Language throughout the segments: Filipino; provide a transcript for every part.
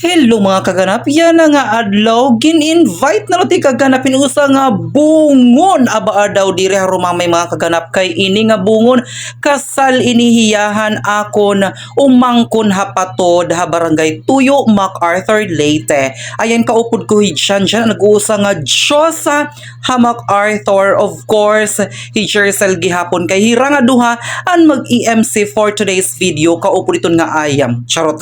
Hello mga kaganap, yan na nga adlaw, gin-invite na ti kaganap inusa nga bungon. Aba daw dire harumamay mga kaganap. Kay ini nga bungon kasal inihiyahan akon umangkon hapatod ha barangay Tuyo MacArthur Leyte. Ayan kaupod ko hidyan dyan nag-uusa nga Diyosa ha MacArthur. Of course hijersel gihapon. Kay hira nga duha an mag-EMC for today's video. Kaupod iton nga ayam. Charot.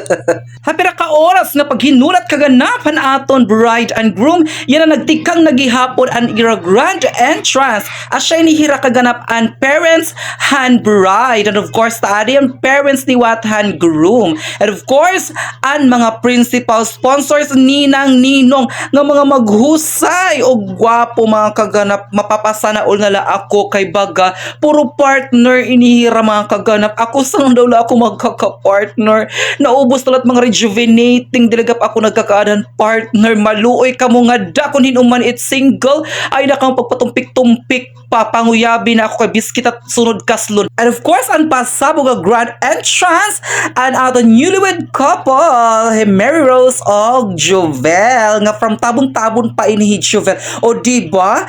Hapira ka oras nga paghinulat kaganapan aton bride and groom yan ang nagtikang nagihapon an ira grand entrance. Asya ni hira kaganap an parents han bride. And of course taadi ang parents ni what han groom. And of course an mga principal sponsors ninang ninong nga mga maghusay. O gwapo mga kaganap mapapasana all nga la ako kay baga. Puro partner inihira mga kaganap. Ako sa daw ako magkaka-partner. Naubos talat mga rejuvenating dilagap ako nagkakaadan partner. Maluoy ka mo nga da kung hinuman it single. Ay nakang pagpatumpik-tumpik papanguyabi na ako kay biskit at sunod kaslon and of course ang pasabog nga grand entrance and ato newlywed couple hey, Mary Rose o Jovel. Nga from tabon-tabon pa inihi Jovel. O diba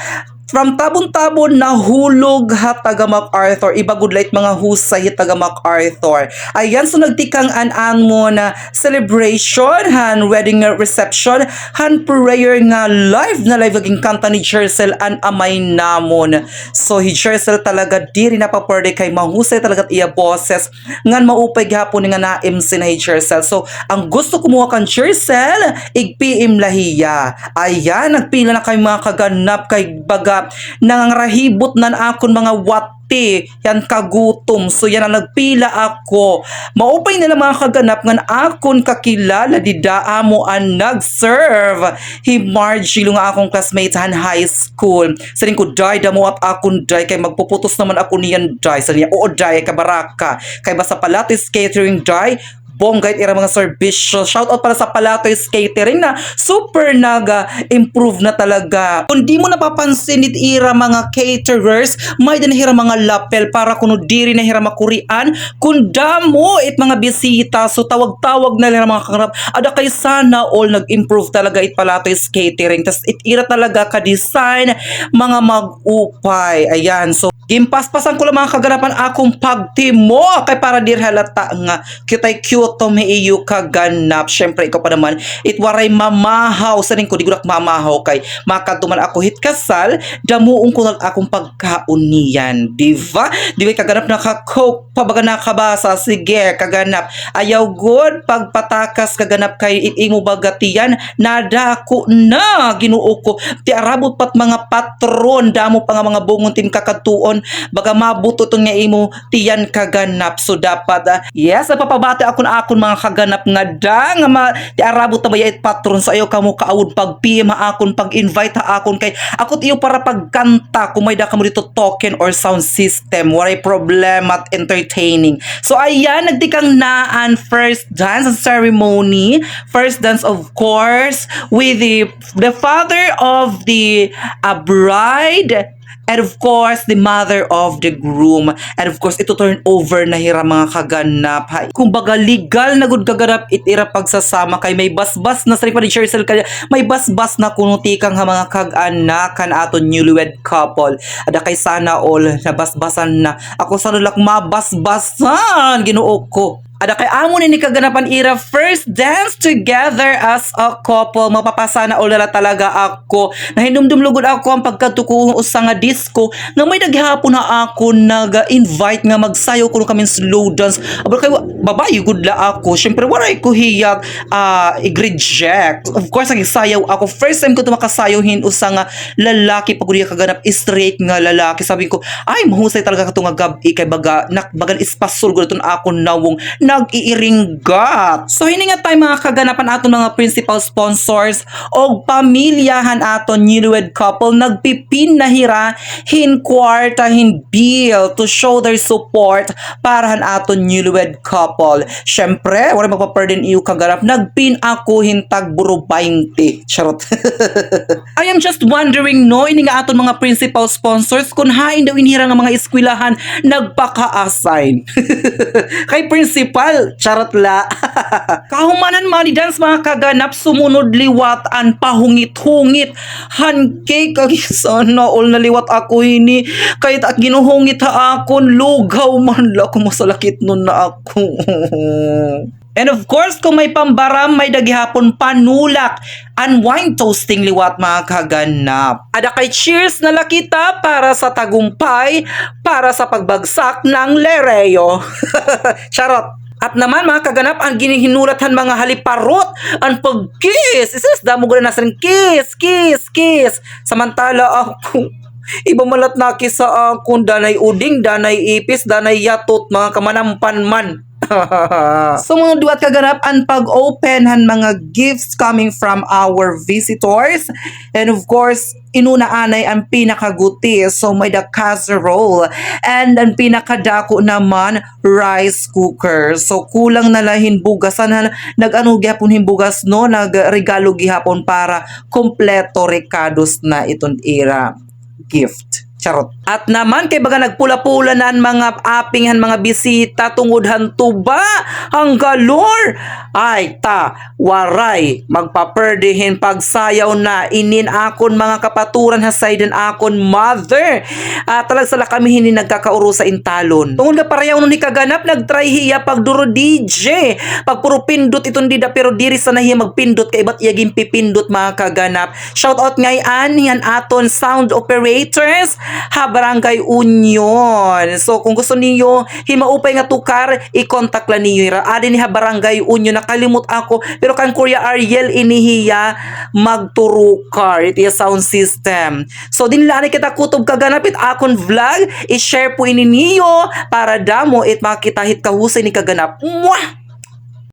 From tabon-tabon na hulog ha taga MacArthur. Iba good light mga husay taga MacArthur. Ayan, so nagtikang an-an mo na celebration, han wedding reception, han prayer nga live na live aging kanta ni Jersel an amay namon. So hi Jersel talaga diri na paperde kay mahusay talaga iya boses ngan maupay gihapon nga na MC na hi Jersel. So ang gusto kumuha kan Jersel, igpiim lahiya. Ayan, nagpila na kay mga kaganap kay baga nangangrahibot nan akon mga wati yan kagutom. So yan ang nagpila ako. Maupay nila mga kaganap ngan akon kakilala di daa mo ang nag-serve. Hi Margie nga akong classmate han high school. Sa ko day damo at akon day kay magpuputos naman ako niyan day sa niya oo day kay baraka. Kay basta palatis catering day bonggay ira mga serbisyo. Shout out para sa Palatoy's Catering na super naga improve na talaga. Kung di mo napapansin it ira mga caterers, may din hira mga lapel para kuno diri na hira makurian. Kung damo it mga bisita, so tawag-tawag na hira mga kakarap. Ada kay sana all nag-improve talaga it Palatoy's Catering. Tas it ira talaga ka-design mga mag-upay. Ayan, so Gimpaspasan ko lang mga kaganapan akong pagtimo kay para dir halata nga kitay cute to may iyo kaganap. Syempre ikaw pa naman itwaray mamahaw sa ko di ko mamahaw kay makaduman ako hit kasal damuong ko lang akong pagkaon niyan. Diba? Di ba kaganap naka-coke pabaga nakabasa sige kaganap. Ayaw good pagpatakas kaganap kay imo bagatiyan nadako na ginuo ko. Ti arabot pat mga patron damo pa nga mga bungon tim kakatuon baga mabuto tong nga imo tiyan kaganap so dapat ah, yes napapabati ako na akon mga kaganap nga da nga ma ti arabot na bayait patron sa iyo kamo kaawod pag PM ha akon pag invite ha akon kay ako iyo para pagkanta kung may da kamo dito token or sound system waray problem at entertaining. So ayan nagtikang naan first dance ceremony first dance of course with the the father of the uh, bride And of course, the mother of the groom. And of course, ito turn over na hira mga kaganap. Ha? Kumbaga, legal na gud kaganap itira pagsasama kay may basbas na sa pa ni Cheryl kaya may basbas na kunutikang ha mga kag-anakan aton newlywed couple. Ada kay sana all na basbasan na. Ako sa nulak mabasbasan ginuo ko. Ada kay amo ni kaganapan ira first dance together as a couple. Mapapasa na ulala talaga ako. Nahinumdum lugod ako ang pagkatuko usa nga disco nga may naghapon na ako nag-invite nga magsayo kuno kami slow dance. Aba kay babae good la ako. Syempre waray ko hiyag uh, i-reject. Of course nagsayaw ako. First time ko to makasayohin usa nga lalaki pag kaganap straight nga lalaki. Sabi ko ay mahusay talaga kato nga gabi kay baga nakbagan ispasol gud ako nawong nag-iiringgat. So hininga tayo mga kaganapan aton mga principal sponsors o pamilyahan aton newlywed couple nagpipin na hira hin kwarta hin bill to show their support para han aton newlywed couple. Syempre, wala magpapardin iyo kaganap nagpin ako hintag buro 20. Charot. I am just wondering no ini nga aton mga principal sponsors kung hain daw inhira nga mga eskwelahan nagpaka-assign. Kay principal kupal. Charot la. Kahumanan money dance mga kaganap sumunod liwatan pahungit-hungit. Hanke kag sana all na liwat ako ini. Kahit ak ginuhungit ha akon lugaw man la kung masalakit nun na ako. And of course, kung may pambaram, may dagihapon panulak. Unwind toasting liwat mga kaganap. Ada kay cheers na lakita para sa tagumpay, para sa pagbagsak ng Lereo. Charot. At naman mga kaganap, ang ginihinulatan mga haliparot, ang pag-kiss. Isis, damo ko na nasarin, kiss, kiss, kiss. Samantala ako, iba malat na kiss sa akong danay uding, danay ipis, danay yatot, mga kamanampan man. So mga duwat kaganap ang pag-open han mga gifts coming from our visitors. And of course inuna anay ang pinakaguti. So may the casserole. And ang pinakadako naman rice cooker. So kulang na lahin bugasan han nag-ano gihapon himbugas no? Nagregalo gihapon para kompleto recados na itong era gift Charot. At naman kay baga nagpula-pula na ang mga apinghan mga bisita tungod hantuba ang galor. Ay ta, waray, magpaperdihin pagsayaw na inin akon mga kapaturan hasayden akon mother. At talag sala kami hini nagkakauro sa intalon. Tungod nga parayaw nun ni kaganap nagtry hiya pagduro DJ. Pag puro pindot itong dida pero diri sa nahiya magpindot kay ba't iyaging pipindot mga kaganap. Shout out ngayon yan aton sound operators ha Barangay Union. So kung gusto niyo himaupay nga tukar, i-contact lang niyo. Adi ni ha Barangay Union nakalimot ako pero kan Kuya Ariel inihiya magturukar iti sound system. So din lani kita kutob kaganapit akon vlog, i-share po ini niyo para damo it makita hit kahusay ni kaganap. Mwah!